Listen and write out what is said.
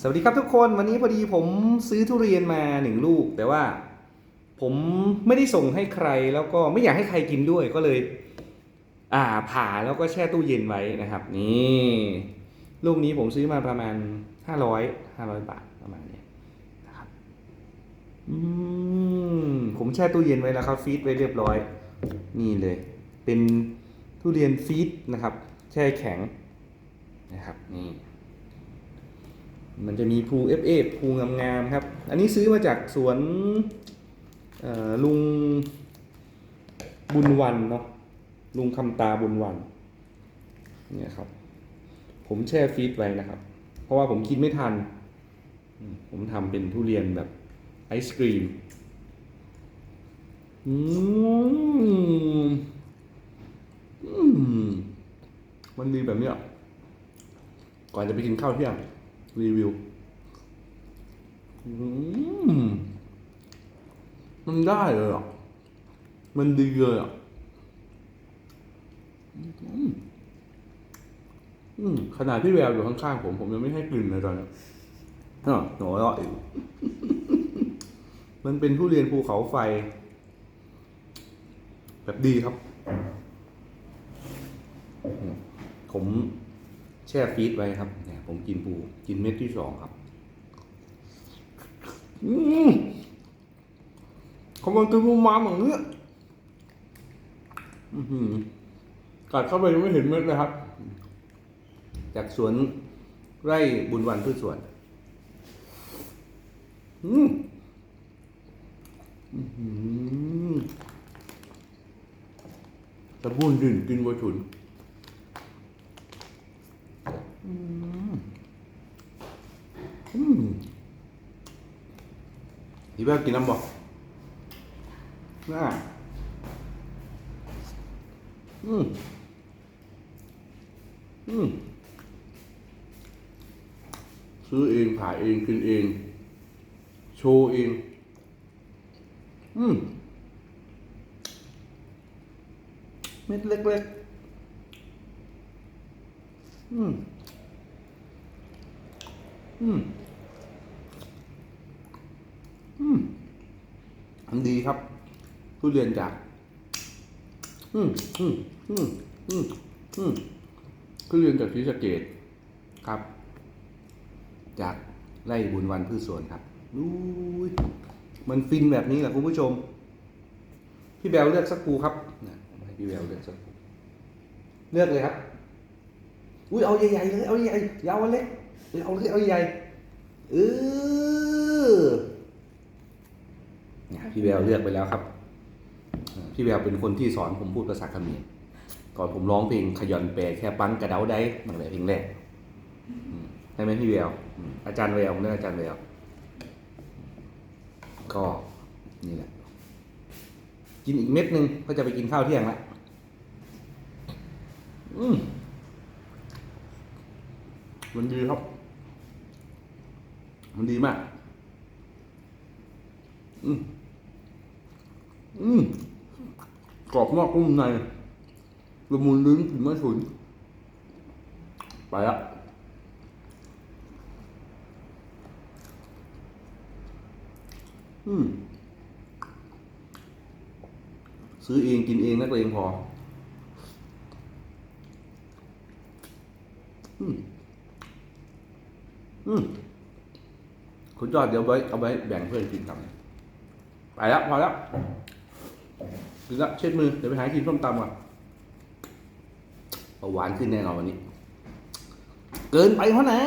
สวัสดีครับทุกคนวันนี้พอดีผมซื้อทุเรียนมาหนึ่งลูก แต่ว่าผมไม่ได้ส่งให้ใครแล้วก็ไม่อยากให้ใครกินด้วยก็เลย อ่าผ่าแล้วก็แช่ตู้เย็นไว้นะครับ นี่ลูกนี้ผมซื้อมาประมาณห้าร้อยห้าร้อยบาทประมาณนี้นะครับอืมผมแช่ตู้เย็นไว้แล้วครับฟีดไว้เรียบร้อย นี่เลย เป็นทุเรียนฟีดนะครับ แช่แข็งนะครับนี่ มันจะมีภูเอฟเอภูงามๆครับ อันนี้ซื้อมาจากสวนลุงบุญวันเนาะลุงคำตาบุญวันเนี่ยครับ ผมแช่ฟรีซไว้นะครับ เพราะว่าผมกินไม่ทัน ผมทำเป็นทุเรียนแบบไอศกรีมอืมอืมมันดีแบบเนี้ยก่อนจะไปกินข้าวเที่ยง รีวิวอืมมันได้เลยอะ มันดีเลยอะอืมอืมขนาดพี่แววอยู่ข้างๆผม ผมยังไม่ให้กลิ่นเลยตอนนี้อะหนูอร่อยอยู่มันเป็นทุเรียนภูเขาไฟ แบบดีครับอืมผม แช่ฟรีซไว้ครับเนี่ยผมกินปูกินเม็ดที่สองครับอืมเขามันกินปูมาแบบนี้อื้อกัดเข้าไปยังไม่เห็นเม็ดเลยครับ จากสวนไร่บุญวันพืชสวน อืมอื้อหือตะบุญดินกินวัฉุน อืมพี่แบบกินน้ำบ่น่าอืมอืมซื้อเองผ่าเองกินเอง โชว์เอง อืมเม็ดเล็กๆ อืม อืม อืมอันดีครับทุเรียนจาก อืม อืม อืม อืม อืมทุเรียนจากศรีสะเกดครับ จากไร่บุญวันพืชสวนครับอุ้ยมันฟินแบบนี้แหละคุณผู้ชม พี่แบลเลือกสักครูครับนะพี่แบลเลือกสักครูเลือกเลยครับ อุ้ยเอาใหญ่ๆเลย เอาใหญ่ๆอยาวอันเล็ก เอาเลยเอาใหญ่เออเนี่ยพี่แววเลือกไปแล้วครับ พี่แววเป็นคนที่สอนผมพูดภาษาเขมรก่อนผมร้องเพลงขยอนแปลแค่ปังกระเดาได้นั่นแหลเพลงแรกใช่ไหมพี่แววอาจารย์แววเรียกอาจารย์แววก็นี่แหละ กินอีกเม็ดหนึ่งก็จะไปกินข้าวเที่ยงละอืม มันดีครับ มันดีมาก อืมอืมกรอบนอกนุ่มในละมุนลิ้นกลิ่นมะฉุนไปละอืม ซื้อเองกินเองนักเลงพอ อืม อืมคุณยอดเดี๋ยวไว้เอาไว้แบ่งเพื่อนกินกันไปแล้วพอแล้วกินแล้วเช็ดมือเดี๋ยวไปหากินส้มตำก่อนหวานขึ้นแน่นอนวันนี้ เกินไปเพราะนะ